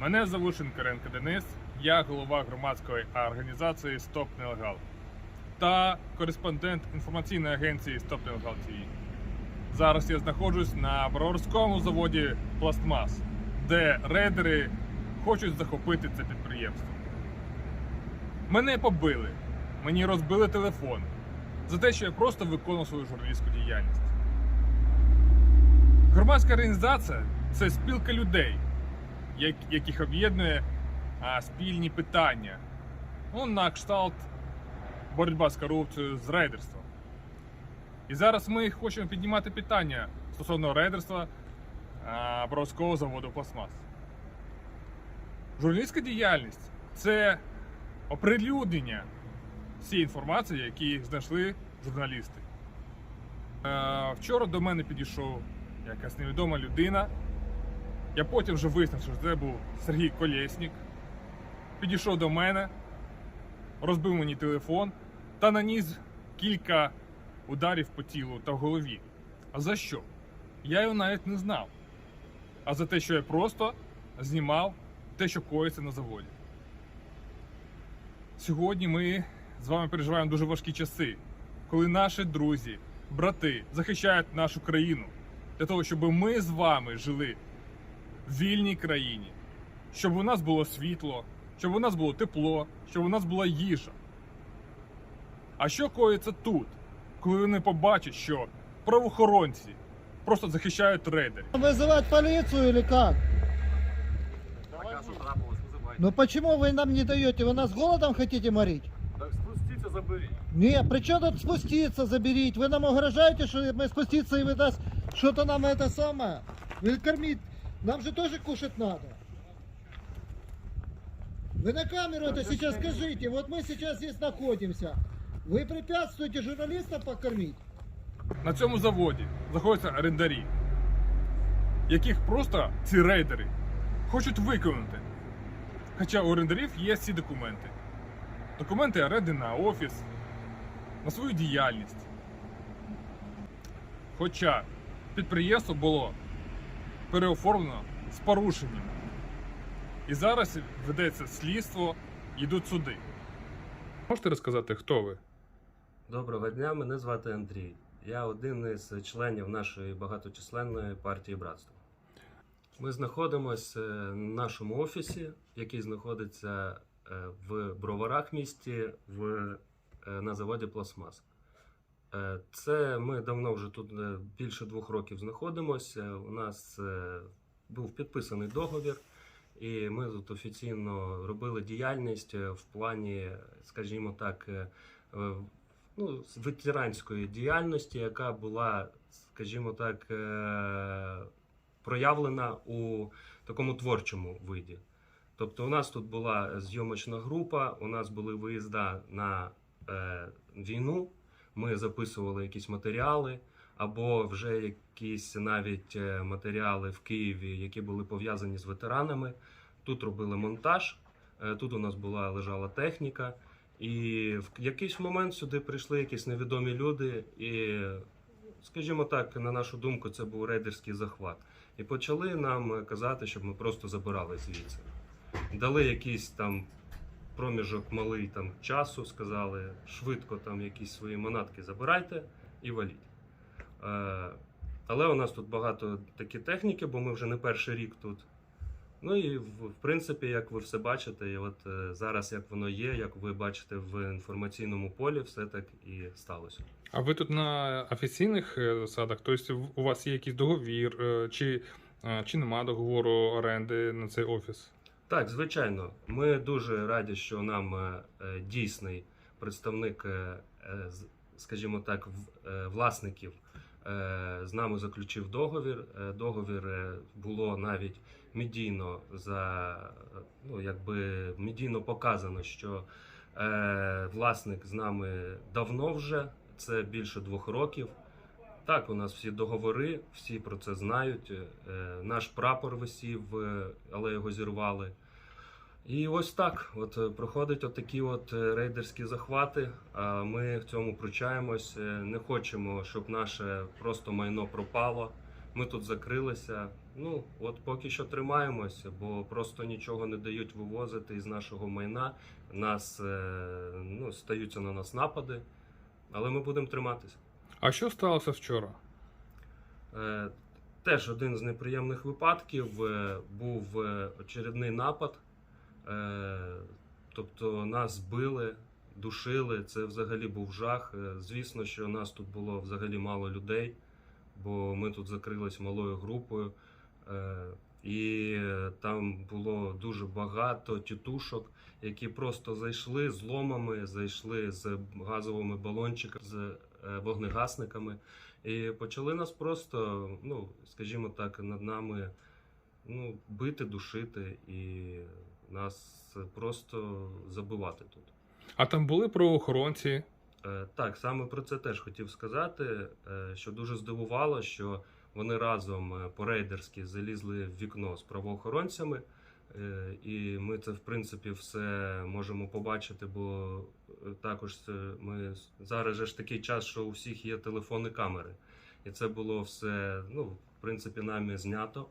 Мене звуть Шинкаренко Денис, я голова громадської організації Стоп Нелегал та кореспондент інформаційної агенції Стоп Нелегал ТВ. Зараз я знаходжусь на броварському заводі Пластмас, де рейдери хочуть захопити це підприємство. Мене побили, мені розбили телефон за те, що я просто виконував свою журналістську діяльність. Громадська організація це спілка людей, яких об'єднує спільні питання. Ну, на кшталт боротьба з корупцією, з рейдерством. І зараз ми хочемо піднімати питання стосовно рейдерства Боровського заводу Пластмас. Журналістська діяльність це оприлюднення всієї інформації, які знайшли журналісти. Вчора до мене підійшов якась невідома людина. Я потім вже вияснив, що це був Сергій Колєснік. Підійшов до мене, розбив мені телефон та наніс кілька ударів по тілу та в голові. А за що? Я його навіть не знав. А за те, що я просто знімав те, що коїться на заводі. Сьогодні ми з вами переживаємо дуже важкі часи, коли наші друзі, брати захищають нашу країну для того, щоб ми з вами жили вільній країні, щоб у нас було світло, щоб у нас було тепло, щоб у нас була їжа. А що коїться тут, коли вони побачать, що правоохоронці просто захищають рейдерів? Вызывать полицию или как? Так, а що трапилось, визивайте. Ну почему вы нам не даете? Вы нас голодом хотите морить? Так спустіться, заберіть. Не, при чем тут спуститься, заберите? Вы нам угрожаете, что мы спуститься и вы даст что-то нам это самое? Вы кормить, нам же тоже кушать надо. Вы на камеру это сейчас скажите, вот мы сейчас здесь находимся. Вы препятствуете журналистам покормить? На цьому заводі знаходяться орендарі, яких просто ці рейдери хочуть виконати. Хоча у орендарів є всі документи. Документи оренди на офіс, на свою діяльність. Хоча підприємство було переоформлено з порушенням. І зараз ведеться слідство, йдуть суди. Можете розказати, хто ви? Доброго дня, мене звати Андрій. Я один із членів нашої багаточисленної партії братства. Ми знаходимося в нашому офісі, який знаходиться е, в Броварах місті в, е, на заводі Пластмас. Е, Це ми давно вже тут е, більше двох років знаходимося. У нас е, був підписаний договір, і ми тут офіційно робили діяльність в плані, скажімо так, ну, ветеранської діяльності, яка була, скажімо так, проявлена у такому творчому виді. Тобто, у нас тут була зйомочна група, у нас були виїзда на війну, ми записували якісь матеріали, або вже якісь навіть е, матеріали в Києві, які були пов'язані з ветеранами. Тут робили монтаж, е, тут у нас була лежала техніка. І в якийсь момент сюди прийшли якісь невідомі люди, і, скажімо так, на нашу думку, це був рейдерський захват. І почали нам казати, щоб ми просто забирали звідси. Дали якийсь там проміжок малий там часу, сказали, швидко там якісь свої манатки забирайте і валіть. Е, але у нас тут багато такі техніки, бо ми вже не перший рік тут. Ну і в, принципі, як ви все бачите, і от е, зараз як воно є, як ви бачите в інформаційному полі, все так і сталося. А ви тут на офіційних е, засадах? Тобто у вас є якийсь договір, чи, чи нема договору оренди на цей офіс? Так, звичайно, ми дуже раді, що нам е, е, дійсний представник, е, скажімо так, в- власників з нами заключив договір. Договір було навіть медійно за ну, якби медійно показано, що власник з нами давно вже, це більше двох років. Так, у нас всі договори, всі про це знають. Е, Наш прапор висів, е, але його зірвали. І ось так. От е, проходять отакі от рейдерські захвати. А ми в цьому пручаємось. Не хочемо, щоб наше просто майно пропало. Ми тут закрилися. ну, от поки що тримаємося, бо просто нічого не дають вивозити із нашого майна. Нас ну, стаються на нас напади, але ми будемо триматися. А що сталося вчора? Е, Теж один з неприємних випадків е, був е, очередний напад. Тобто нас били, душили. Це взагалі був жах. Звісно, що нас тут було взагалі мало людей, бо ми тут закрились малою групою. І там було дуже багато тітушок, які просто зайшли з ломами, зайшли з газовими балончиками, з вогнегасниками. І почали нас просто, ну, скажімо так, над нами ну, бити, душити і нас просто забивати тут. А там були правоохоронці. Е, Так, саме про це теж хотів сказати, е, що дуже здивувало, що вони разом е, по-рейдерськи залізли в вікно з правоохоронцями. Е, І ми це, в принципі, все можемо побачити, бо е, також ми зараз ж такий час, що у всіх є телефони камери. І це було все, ну, в принципі, нами знято.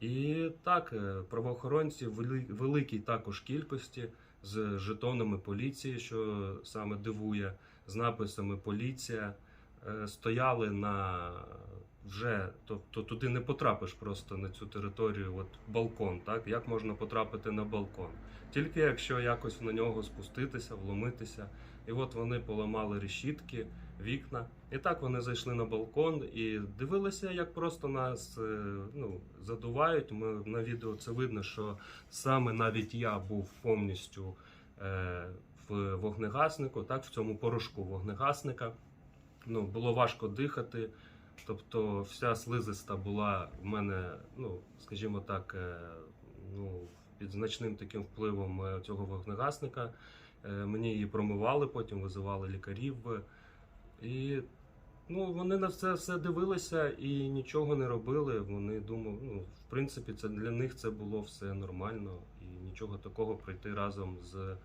І так, е, правоохоронці в великій також кількості з жетонами поліції, що саме дивує, з написами поліція. Стояли на вже, тобто туди не потрапиш просто на цю територію, от балкон, так? Як можна потрапити на балкон? Тільки якщо якось на нього спуститися, вломитися. І от вони поламали решітки, вікна. І так вони зайшли на балкон і дивилися, як просто нас е, ну, задувають. Ми на відео це видно, що саме навіть я був повністю е, в вогнегаснику, так, в цьому порошку вогнегасника. Ну, було важко дихати. Тобто вся слизиста була в мене, ну, скажімо так, е, ну, під значним таким впливом е, цього вогнегасника. Е, Мені її промивали, потім визивали лікарів. І ну, вони на це все дивилися і нічого не робили. Вони думали, ну, в принципі, це для них це було все нормально, і нічого такого прийти разом з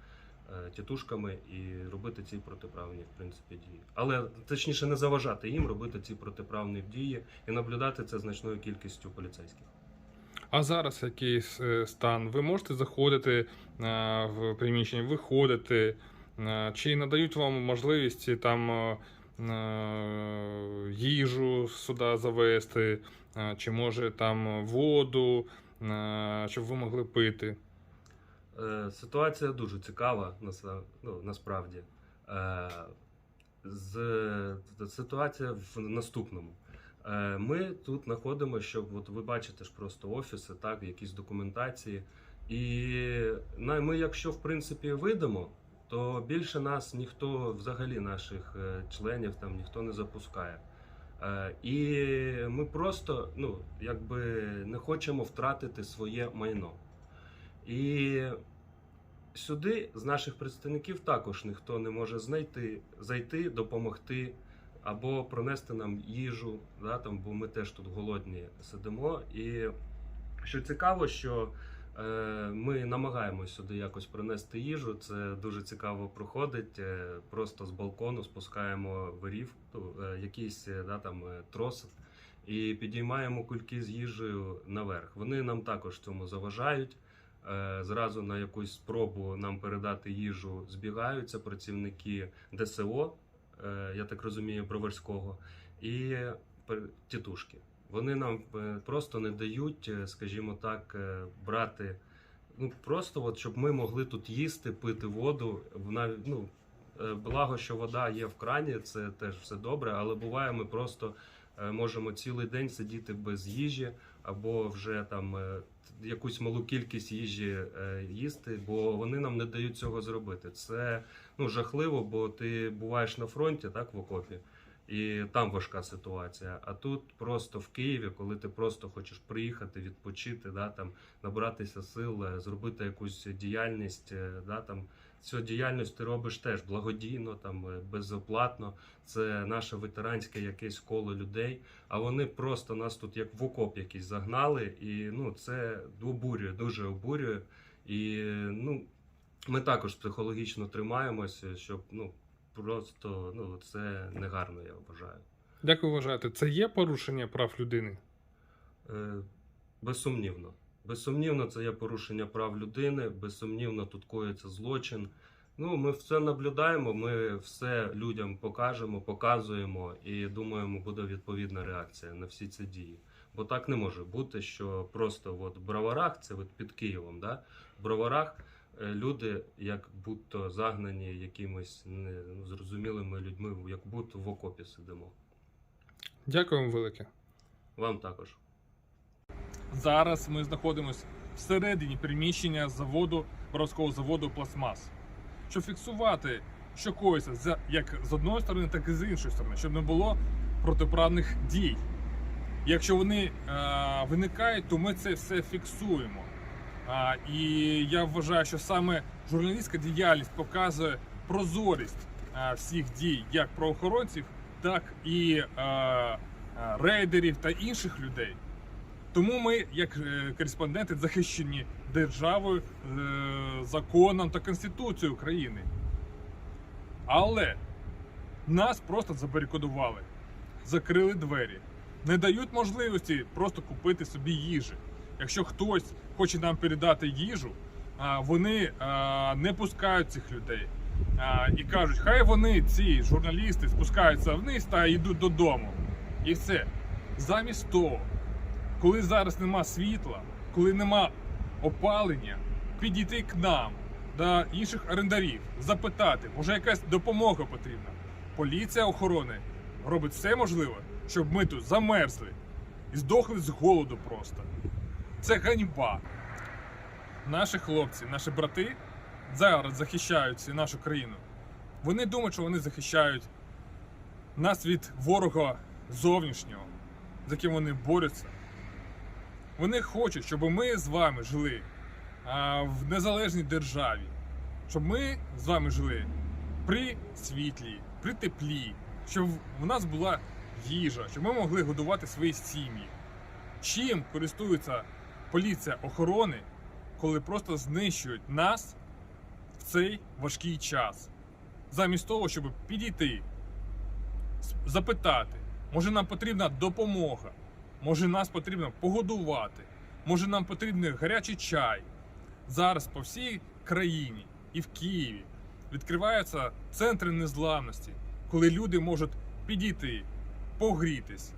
тітушками і робити ці протиправні в принципі дії. Але точніше не заважати їм робити ці протиправні дії і наблюдати це значною кількістю поліцейських. А зараз якийсь е, стан? Ви можете заходити е, в приміщення, виходити? Е, Чи надають вам можливість там е, е, їжу сюди завести, Е, чи може там воду, е, щоб ви могли пити? Е, Ситуація дуже цікава ну, насправді. Е, З, ситуація в наступному. Е, Ми тут знаходимося, щоб от ви бачите ж просто офіси, так, якісь документації. І ми, якщо в принципі вийдемо, то більше нас ніхто, взагалі наших членів там ніхто не запускає. І ми просто ну, якби не хочемо втратити своє майно. І сюди з наших представників також ніхто не може знайти, зайти, допомогти або пронести нам їжу, да, там, бо ми теж тут голодні сидимо. І що цікаво, що е, ми намагаємося сюди якось принести їжу. Це дуже цікаво проходить. Е, просто з балкону спускаємо вирів, е, якийсь е, да, там, е, трос. І підіймаємо кульки з їжею наверх. Вони нам також цьому заважають. Е, Зразу на якусь спробу нам передати їжу збігаються працівники ДСО, е, я так розумію, Броварського, і тітушки. Вони нам е, просто не дають, скажімо так, брати. Ну просто от щоб ми могли тут їсти, пити воду. Вона ну благо, що вода є в крані, це теж все добре, але буває, ми просто можемо цілий день сидіти без їжі, або вже там е, якусь малу кількість їжі е, їсти, бо вони нам не дають цього зробити. Це ну жахливо, бо ти буваєш на фронті, так в окопі. І там важка ситуація. А тут просто в Києві, коли ти просто хочеш приїхати, відпочити, да, там, набратися сил, е, зробити якусь діяльність, да, там, цю діяльність ти робиш теж благодійно, там, е, безоплатно. Це наше ветеранське якесь коло людей. А вони просто нас тут як в окоп якийсь загнали, і ну, це обурює, дуже обурює. І ну, ми також психологічно тримаємося, щоб ну, просто ну, це негарно, я вважаю. Як ви вважаєте, це є порушення прав людини? Е, Безсумнівно. Безсумнівно, це є порушення прав людини, безсумнівно тут коїться злочин. Ну, ми все наблюдаємо, ми все людям покажемо, показуємо і думаємо, буде відповідна реакція на всі ці дії. Бо так не може бути, що просто от в Броварах, це от під Києвом, да? в Броварах е, люди як будто загнані якимись незрозумілими людьми, як будто в окопі сидимо. Дякую вам велике. Вам також. Зараз ми знаходимося всередині приміщення заводу Боровського заводу Пластмас, щоб фіксувати, що коїться як з одної сторони, так і з іншої сторони, щоб не було протиправних дій. Якщо вони е, виникають, то ми це все фіксуємо. А, і я вважаю, що саме журналістська діяльність показує прозорість е, всіх дій як правоохоронців, так і е, е, рейдерів та інших людей. Тому ми, як е, кореспонденти, захищені державою, е, законом та Конституцією України. Але нас просто забарикадували, закрили двері, не дають можливості просто купити собі їжі. Якщо хтось хоче нам передати їжу, вони не пускають цих людей. І кажуть, хай вони, ці журналісти, спускаються вниз та йдуть додому. І все. Замість того, коли зараз нема світла, коли нема опалення, підійти к нам до інших орендарів, запитати, може якась допомога потрібна. Поліція охорони робить все можливе, щоб ми тут замерзли і здохли з голоду просто. Це ганьба. Наші хлопці, наші брати зараз захищають нашу країну. Вони думають, що вони захищають нас від ворога зовнішнього, з яким вони борються. Вони хочуть, щоб ми з вами жили в незалежній державі, щоб ми з вами жили при світлі, при теплі, щоб в нас була їжа, щоб ми могли годувати свої сім'ї. Чим користується поліція охорони, коли просто знищують нас в цей важкий час, замість того, щоб підійти, запитати, може нам потрібна допомога, може нас потрібно погодувати, може нам потрібен гарячий чай. Зараз по всій країні і в Києві відкриваються центри незламності, коли люди можуть підійти, погрітись,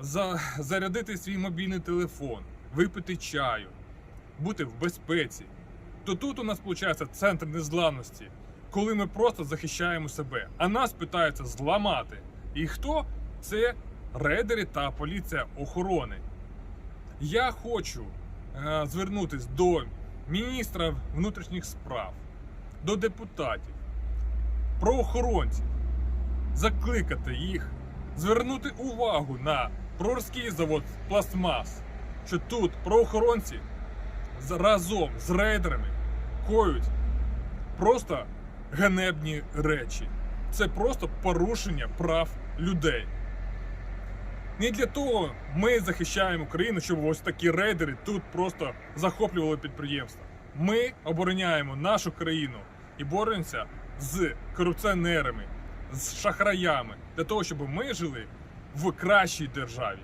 за, зарядити свій мобільний телефон, випити чаю, бути в безпеці. То тут у нас виходить центр незламності, коли ми просто захищаємо себе, а нас питаються зламати. І хто? Це рейдери та поліція охорони. Я хочу е, звернутися до міністра внутрішніх справ, до депутатів, правоохоронців, закликати їх звернути увагу на прорський завод Пластмас, що тут правоохоронці разом з рейдерами коють просто ганебні речі. Це просто порушення прав людей. Не для того ми захищаємо країну, щоб ось такі рейдери тут просто захоплювали підприємства. Ми обороняємо нашу країну і боремося з корупціонерами, з шахраями для того, щоб ми жили в кращій державі.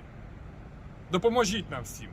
Допоможіть нам всім.